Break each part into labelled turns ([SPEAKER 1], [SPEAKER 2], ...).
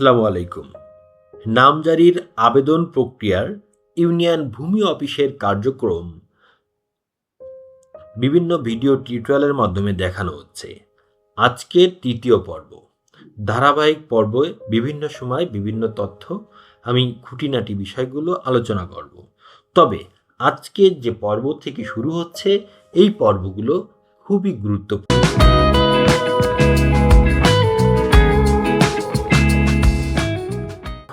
[SPEAKER 1] আসসালামু আলাইকুম। নামজারির আবেদন প্রক্রিয়ার ইউনিয়ন ভূমি অফিসের কার্যক্রম বিভিন্ন ভিডিও টিউটোরিয়ালের মাধ্যমে দেখানো হচ্ছে। আজকের তৃতীয় পর্ব। ধারাবাহিক পর্বে বিভিন্ন সময় বিভিন্ন তথ্য আমি খুঁটিনাটি বিষয়গুলো আলোচনা করব। তবে আজকের যে পর্ব থেকে শুরু হচ্ছে, এই পর্বগুলো খুবই গুরুত্বপূর্ণ।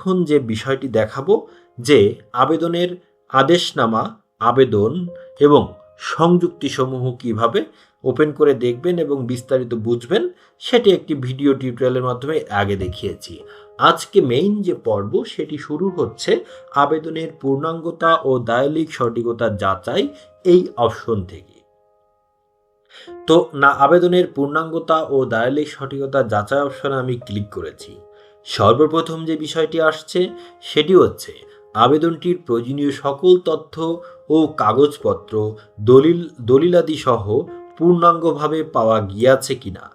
[SPEAKER 1] এখন যে বিষয়টি দেখাবো যে আবেদনের আদেশনামা, আবেদন এবং সংযুক্তিসমূহ কীভাবে ওপেন করে দেখবেন এবং বিস্তারিত বুঝবেন, সেটি একটি ভিডিও টিউটোরিয়ালের মাধ্যমে আগে দেখিয়েছি। আজকে মেইন যে পর্ব, সেটি শুরু হচ্ছে আবেদনের পূর্ণাঙ্গতা ও দায়লিক সঠিকতা যাচাই এই অপশন থেকে। তো না, আবেদনের পূর্ণাঙ্গতা ও দায়লিক সঠিকতা যাচাই অপশনে আমি ক্লিক করেছি। সর্বপ্রথম যে বিষয়টি আসছে, সেটি হচ্ছে আবেদনটির প্রয়োজনীয় সকল তথ্য ও কাগজপত্র দলিল দলিলাদি সহ পূর্ণাঙ্গভাবে পাওয়া গিয়াছে কিনা।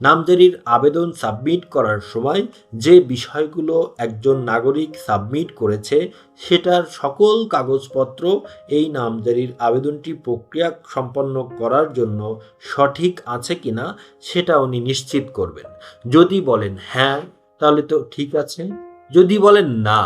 [SPEAKER 1] নামজারির আবেদন সাবমিট করার সময় যে বিষয়গুলো একজন নাগরিক সাবমিট করেছে, সেটার সকল কাগজপত্র এই নামজারির আবেদনটি প্রক্রিয়া সম্পন্ন করার জন্য সঠিক আছে কিনা, সেটা উনি নিশ্চিত করবেন। যদি বলেন হ্যাঁ তাহলে তো ঠিক আছে। যদি বলেন না,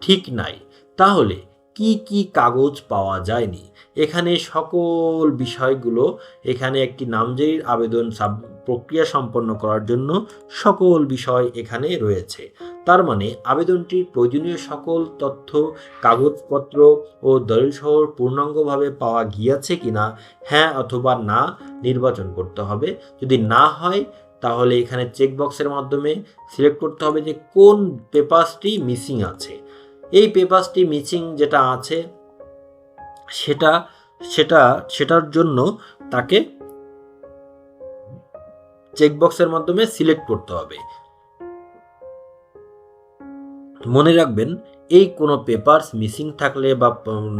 [SPEAKER 1] ঠিক নাই, তাহলে কি কি কাগজ পাওয়া যায়নি? এখানে সকল বিষয়গুলো, এখানে একটি নামজারির আবেদন সাব, প্রক্রিয়া সম্পন্ন করার জন্য সকল বিষয় এখানে রয়েছে। তার মানে আবেদনটির প্রয়োজনীয় সকল তথ্য, কাগজপত্র ও দলিলসহ পূর্ণাঙ্গভাবে পাওয়া গিয়েছে কিনা হ্যাঁ অথবা না, নির্বাচন করতে হবে। যদি না হয় তাহলে এখানে চেকবক্সের মাধ্যমে সিলেক্ট করতে হবে যে কোন পেপার্সটি মিসিং আছে। এই পেপার্সটি মিসিং যেটা আছে, সেটা সেটা, সেটার জন্য তাকে চেকবক্সের মাধ্যমে সিলেক্ট করতে হবে। মনে রাখবেন, এই কোনো পেপারস মিসিং থাকলে বা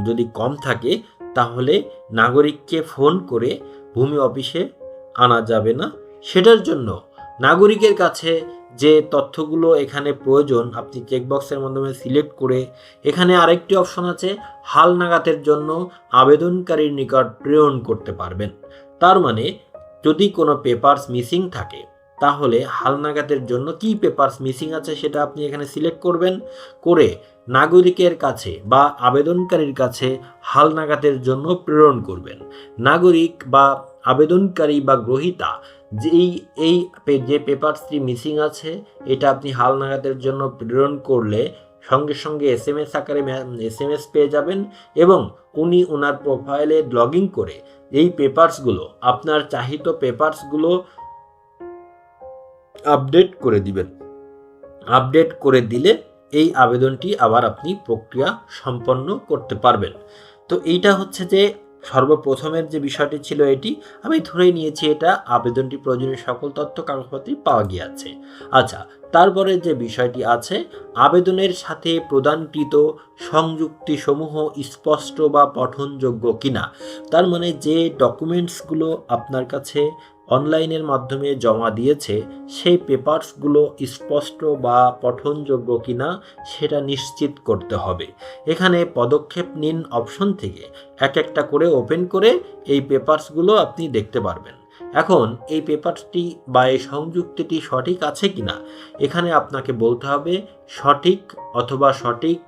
[SPEAKER 1] যদি কম থাকে, তাহলে নাগরিককে ফোন করে ভূমি অফিসে আনা যাবে না। সেটার জন্য নাগরিকের কাছে যে তথ্যগুলো এখানে প্রয়োজন, আপনি চেকবক্সের মাধ্যমে সিলেক্ট করে এখানে আরেকটি অপশন আছে হালনাগাতের জন্য আবেদনকারীর নিকট প্রেরণ করতে পারবেন। তার মানে যদি কোনো পেপারস মিসিং থাকে, তাহলে হালনাগাতের জন্য কি পেপারস মিসিং আছে সেটা আপনি এখানে সিলেক্ট করবেন, করে নাগরিকের কাছে বা আবেদনকারীর কাছে হালনাগাতের জন্য প্রেরণ করবেন। নাগরিক বা আবেদনকারী বা গ্রহিতা যেই এই যে পেপারসটি মিসিং আছে, এটা আপনি হাল নাগাদের জন্য প্রেরণ করলে সঙ্গে সঙ্গে এস এম এস আকারে এস এম এস পেয়ে যাবেন এবং উনি ওনার প্রোফাইলে লগ ইন করে এই পেপারসগুলো আপনার চাহিত পেপারসগুলো আপডেট করে দিবেন। আপডেট করে দিলে এই আবেদনটি আবার আপনি প্রক্রিয়া সম্পন্ন করতে পারবেন। তো এইটা হচ্ছে যে সর্বপ্রথমের যে বিষয়টি ছিল এটি, আমি ধরে নিয়েছি এটা আবেদনটি প্রয়োজনীয় সকল তথ্য কাগজপত্রে পাওয়া গিয়েছে। আচ্ছা তারপরে যে বিষয়টি আছে, আবেদনের সাথে প্রদানকৃত সংযুক্তিসমূহ স্পষ্ট বা পঠনযোগ্য কিনা, তার মানে যে ডকুমেন্টসগুলো আপনার কাছে অনলাইনের মাধ্যমে জমা দিয়েছে, সেই পেপারসগুলো স্পষ্ট বা পঠনযোগ্য কিনা সেটা নিশ্চিত করতে হবে। এখানে পদক্ষেপ নিন অপশন থেকে। এক একটা করে ওপেন করে এই পেপারসগুলো আপনি দেখতে পারবেন। এখন, এই পেপারটি বা এই সংযুক্তিটি সঠিক আছে কিনা? এখানে আপনাকে বলতে হবে, সঠিক অথবা সঠিক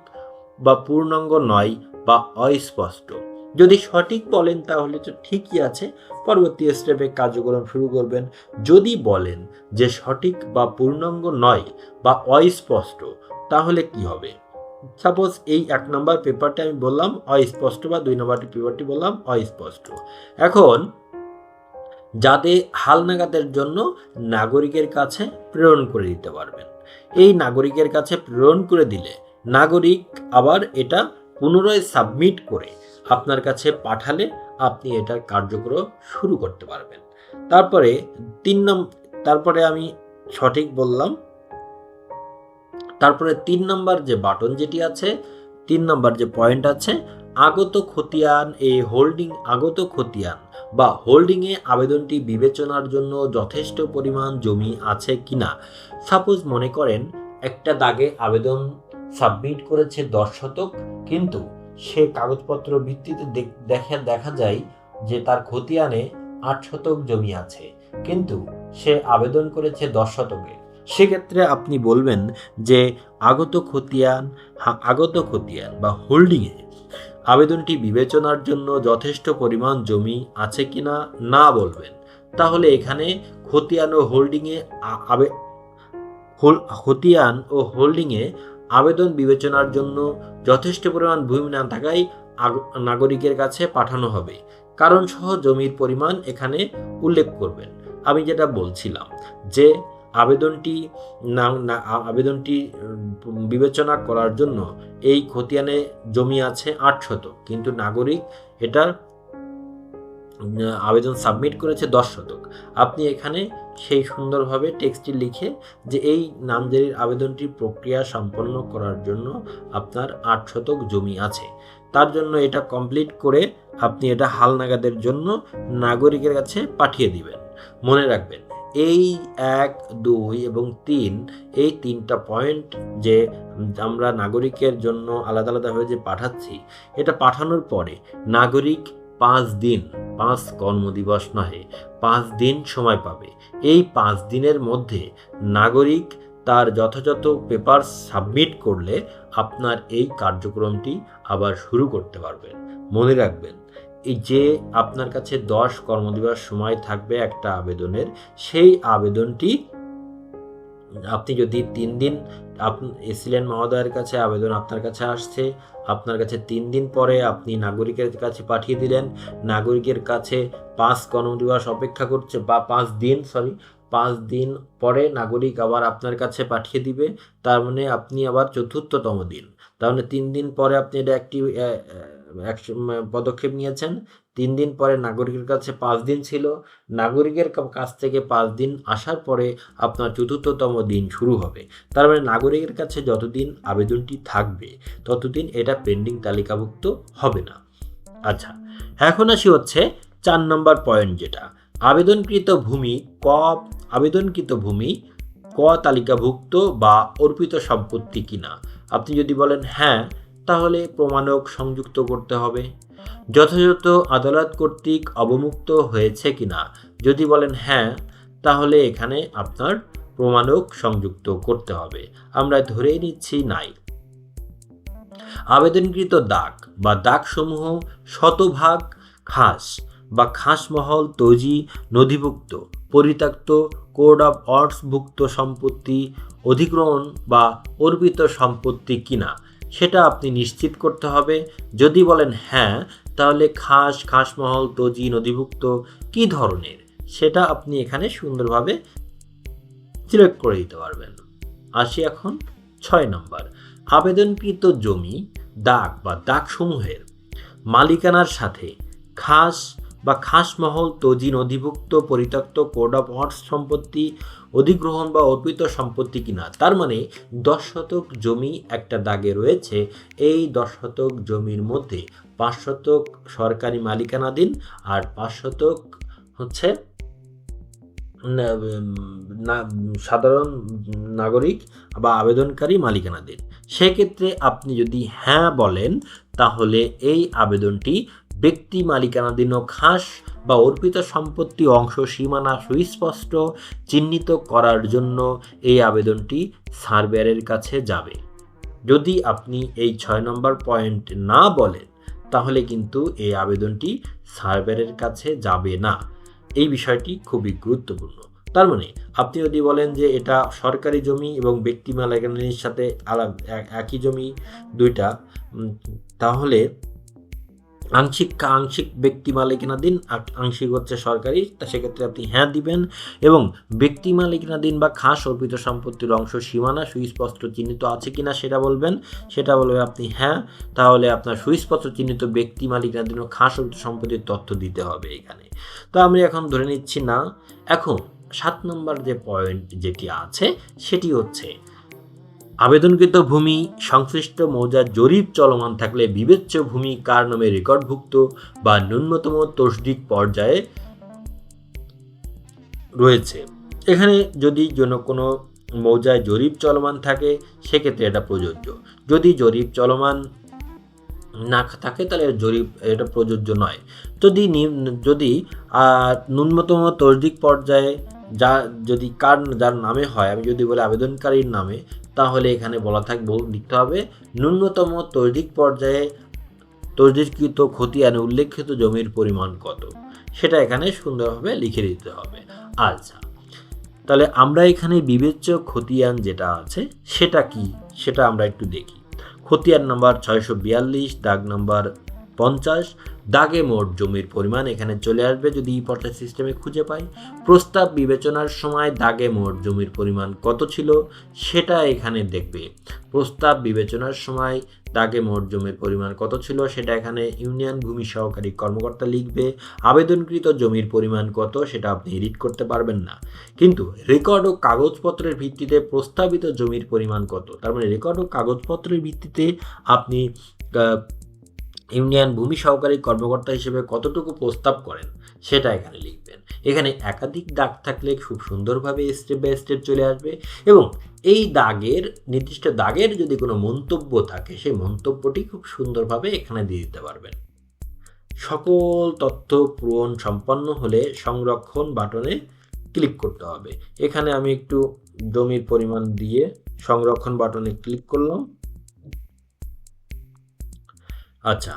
[SPEAKER 1] বা পূর্ণাঙ্গ নয় বা অস্পষ্ট। যদি সঠিক বলেন তাহলে তো ঠিকই আছে। পরবর্তী স্টেপে কার্যক্রম শুরু করবেন। যদি বলেন যে সঠিক বা পূর্ণাঙ্গ নয় বা অস্পষ্ট, তাহলে কি হবে? সাপোজ এই এক নম্বর পেপারটি আমি বললাম অস্পষ্ট বা দুই নম্বর পেপারটি বললাম অস্পষ্ট। এখন যাতে হালনাগাদের জন্য নাগরিকের কাছে প্রেরণ করে দিতে পারবেন। এই নাগরিকের কাছে প্রেরণ করে দিলে নাগরিক আবার এটা পুনরায় সাবমিট করে আপনার কাছে পাঠালে আপনি এটার কার্যক্রম শুরু করতে পারবেন। তারপরে তিন নম্বর তারপরে আমি সঠিক বললাম। তারপরে তিন নম্বর যে বাটন যেটি আছে, তিন নম্বর যে পয়েন্ট আছে, আগত খতিয়ান এ হোল্ডিং, আগত খতিয়ান বা হোল্ডিংয়ে আবেদনটি বিবেচনার জন্য যথেষ্ট পরিমাণ জমি আছে কিনা। সাপোজ মনে করেন একটা দাগে আবেদন সাবমিট করেছে দশ শতক, কিন্তু সে কাগজপত্র ভিত্তিতে দেখ- দেখা যায় যে তার খতিয়ানে আট শতক জমি আছে, কিন্তু সে আবেদন করেছে দশ শতকে সেক্ষেত্রে আপনি বলবেন যে আগত খতিয়ান আগত খতিয়ান বা হোল্ডিংয়ে আবেদনটি বিবেচনার জন্য যথেষ্ট পরিমাণ জমি আছে কিনা না বলবেন। তাহলে এখানে খতিয়ান ও হোল্ডিংয়ে খতিয়ান ও হোল্ডিংয়ে আবেদন বিবেচনার জন্য যথেষ্ট পরিমাণ ভূমি না থাকায় নাগরিকের কাছে পাঠানো হবে। কারণ সহ জমির পরিমাণ এখানে উল্লেখ করবেন। আমি যেটা বলছিলাম যে আবেদনটি না আবেদনটি বিবেচনা করার জন্য এই খতিয়ানে জমি আছে আট শতক। কিন্তু নাগরিক এটার আবেদন সাবমিট করেছে দশ শতক। আপনি এখানে সেই সুন্দরভাবে টেক্সটটি লিখে যে এই নামজারির আবেদনটি প্রক্রিয়া সম্পন্ন করার জন্য আপনার আট শতক জমি আছে। তার জন্য এটা কমপ্লিট করে আপনি এটা হালনাগাদের জন্য নাগরিকের কাছে পাঠিয়ে দিবেন। মনে রাখবেন, এই এক, দুই এবং তিন, এই তিনটা পয়েন্ট যে আমরা নাগরিকের জন্য আলাদা আলাদাভাবে যে পাঠাচ্ছি, এটা পাঠানোর পরে নাগরিক পাঁচ দিন, পাঁচ কর্মদিবস নহে, পাঁচ দিন সময় পাবে। এই পাঁচ দিনের মধ্যে নাগরিক তার যথাযথ পেপার সাবমিট করলে আপনার এই কার্যক্রমটি আবার শুরু করতে পারবেন মনে রাখবেন, এই যে আপনার কাছে দশ কর্মদিবস সময় থাকবে একটা আবেদনের, সেই আবেদনটি আপনি যদি তিন দিন এসিলেন মহোদয়ের কাছে, আবেদন আপনার কাছে আসছে। আপনার কাছে তিন দিন পরে আপনি নাগরিকের কাছে পাঠিয়ে দিলেন। নাগরিকের কাছে পাঁচ কর্মদিবস অপেক্ষা করছে, বা পাঁচ দিন সরি পাঁচ দিন পরে নাগরিক আবার আপনার কাছে পাঠিয়ে দিবে। তার মানে আপনি আবার চতুর্থতম দিন। তার মানে তিন দিন পরে আপনি এটা একটি পদক্ষেপ নিয়েছেন। তিন দিন পরে নাগরিকের কাছে পাঁচ দিন ছিল। নাগরিকের কাছ থেকে পাঁচ দিন আসার পরে আপনার চতুর্থতম দিন শুরু হবে। তার মানে নাগরিকের কাছে যতদিন আবেদনটি থাকবে, ততদিন এটা পেন্ডিং তালিকাভুক্ত হবে না। আচ্ছা এখন আসি হচ্ছে চার নম্বর পয়েন্ট যেটা। আবেদনকৃত ভূমি ক, আবেদনকৃত ভূমি ক তালিকাভুক্ত বা অর্পিত সম্পত্তি কিনা? আপনি যদি বলেন হ্যাঁ তাহলে প্রমাণক সংযুক্ত করতে হবে। যথাযথ আদালত কর্তৃক অবমুক্ত হয়েছে কিনা? যদি বলেন হ্যাঁ তাহলে এখানে আপনার প্রমাণক সংযুক্ত করতে হবে। আমরা ধরেই নিচ্ছি নাই। আবেদনকৃত দাগ বা দাগসমূহ শতভাগ খাস বা খাসমহল তজি, নথিভুক্ত, পরিত্যক্ত, কোড অফ অর্ডসভুক্ত সম্পত্তি, অধিগ্রহণ বা অর্পিত সম্পত্তি কিনা? সেটা আপনি নিশ্চিত করতে হবে। যদি বলেন হ্যাঁ তাহলে খাস, খাসমহল, তজি, নদীভুক্ত কি ধরনের? সেটা আপনি এখানে সুন্দরভাবে সিলেক্ট করে দিতে পারবেন। আসি এখন ছয় নম্বর। আবেদনকৃত জমি, দাগ বা দাগসমূহের মালিকানার সাথে খাস বা খাসমহল তজিন অধিভুক্ত পরিত্যক্ত কোড অফ অর্ডস সম্পত্তি, অধিগ্রহণ বা অর্পিত সম্পত্তি কিনা। তার মানে দশ শতক জমি একটা দাগে রয়েছে, এই দশ শতক জমির মধ্যে পাঁচ শতক সরকারি মালিকানাধীন আর পাঁচ শতক হচ্ছে সাধারণ নাগরিক বা আবেদনকারী মালিকানাধীন। সেক্ষেত্রে আপনি যদি হ্যাঁ বলেন, তাহলে এই আবেদনটি ব্যক্তি মালিকানাধীন খাস বা অর্পিত সম্পত্তি অংশ সীমানা সুস্পষ্ট চিহ্নিত করার জন্য এই আবেদনটি সার্ভেয়ারের কাছে যাবে। যদি আপনি এই ছয় নম্বর পয়েন্ট না বলেন, তাহলে কিন্তু এই আবেদনটি সার্ভেয়ারের কাছে যাবে না। এই বিষয়টি খুবই গুরুত্বপূর্ণ। তার মানে আপনি যদি বলেন যে এটা সরকারি জমি এবং ব্যক্তি মালিকানার সাথে আলাদা এক- একই জমি, দুইটা তাহলে আংশিক আংশিক ব্যক্তি মালিকানাধীন আংশিক হচ্ছে সরকারি, তা সেক্ষেত্রে আপনি হ্যাঁ দিবেন এবং ব্যক্তি মালিকানাধীন বা খাস অর্পিত সম্পত্তির অংশ সীমানা সুস্পষ্ট চিহ্নিত আছে কিনা সেটা বলবেন। সেটা বলবে আপনি হ্যাঁ তাহলে আপনার সুস্পষ্ট চিহ্নিত ব্যক্তি মালিকানাধীন ও খাস অর্পিত সম্পত্তির তথ্য দিতে হবে এখানে। তো আমি এখন ধরে নিচ্ছি না। এখন সাত নম্বর যে পয়েন্ট যেটি আছে সেটি হচ্ছে আবেদনকৃত ভূমি, সংশ্লিষ্ট মৌজার জরিপ চলমান থাকলে বিবেচ্য ভূমি কার নামে রেকর্ডভুক্ত বা ন্যূনতম তসদিক পর্যায়ে রয়েছে। এখানে যদি যেন কোনো মৌজায় জরিপ চলমান থাকে, সেক্ষেত্রে এটা প্রযোজ্য। যদি জরিপ চলমান না থাকে, তাহলে জরিপ, এটা প্রযোজ্য নয়। যদি যদি ন্যূনতম তৌজিক পর্যায়ে যা, যদি কার, যার নামে হয়, আমি যদি বলি আবেদনকারীর নামে তাহলে এখানে বলা থাকবে লিখতে হবে, ন্যূনতম তৌজিক পর্যায়ে তর্জিকৃত খতিয়ানে উল্লেখিত জমির পরিমাণ কত? সেটা এখানে সুন্দরভাবে লিখে দিতে হবে। আচ্ছা তাহলে আমরা এখানে বিবেচ্য খতিয়ান যেটা আছে, সেটা কি? সেটা আমরা একটু দেখি। খতিয়ান নাম্বার ছয়শো বিয়াল্লিশ, দাগ নাম্বার পঞ্চাশ দাগে মোট জমির পরিমাণ এখানে চলে আসবে যদি ই পর্যায় সিস্টেমে খুঁজে পাই। প্রস্তাব বিবেচনার সময় দাগে মোট জমির পরিমাণ কত ছিল সেটা এখানে দেখবে। প্রস্তাব বিবেচনার সময় দাগে মোট জমির পরিমাণ কত ছিল সেটা এখানে ইউনিয়ন ভূমি সহকারী কর্মকর্তা লিখবে। আবেদনকৃত জমির পরিমাণ কত সেটা আপনি এডিট করতে পারবেন না। কিন্তু রেকর্ড ও কাগজপত্রের ভিত্তিতে প্রস্তাবিত জমির পরিমাণ কত? তার মানে রেকর্ড ও কাগজপত্রের ভিত্তিতে আপনি ইউনিয়ন ভূমি সহকারী কর্মকর্তা হিসেবে কতটুকু প্রস্তাব করেন সেটা এখানে লিখবেন। এখানে একাধিক দাগ থাকলে খুব সুন্দরভাবে স্টেপ বাই স্টেপ চলে আসবে এবং এই দাগের, নির্দিষ্ট দাগের যদি কোনো মন্তব্য থাকে সেই মন্তব্যটি খুব সুন্দরভাবে এখানে দিয়ে দিতে পারবেন। সকল তথ্য পূরণ সম্পন্ন হলে সংরক্ষণ বাটনে ক্লিক করতে হবে। এখানে আমি একটু জমির পরিমাণ দিয়ে সংরক্ষণ বাটনে ক্লিক করলাম। আচ্ছা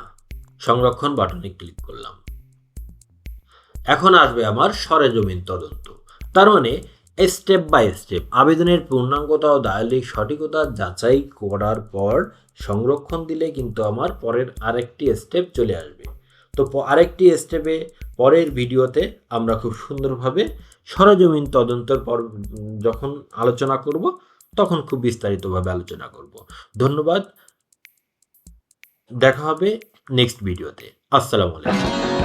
[SPEAKER 1] সংরক্ষণ বাটনে ক্লিক করলাম। এখন আসবে আমার সরেজমিন তদন্ত। তার মানে স্টেপ বাই স্টেপ আবেদনের পূর্ণাঙ্গতা ও দায়ালিক সঠিকতা যাচাই করার পর সংরক্ষণ দিলে কিন্তু আমার পরের আরেকটি স্টেপ চলে আসবে। তো আরেকটি স্টেপে পরের ভিডিওতে আমরা খুব সুন্দরভাবে সরজমিন তদন্তর পর যখন আলোচনা করব, তখন খুব বিস্তারিতভাবে আলোচনা করব। ধন্যবাদ দেখা হবে নেক্সট ভিডিওতে আসসালামু আলাইকুম।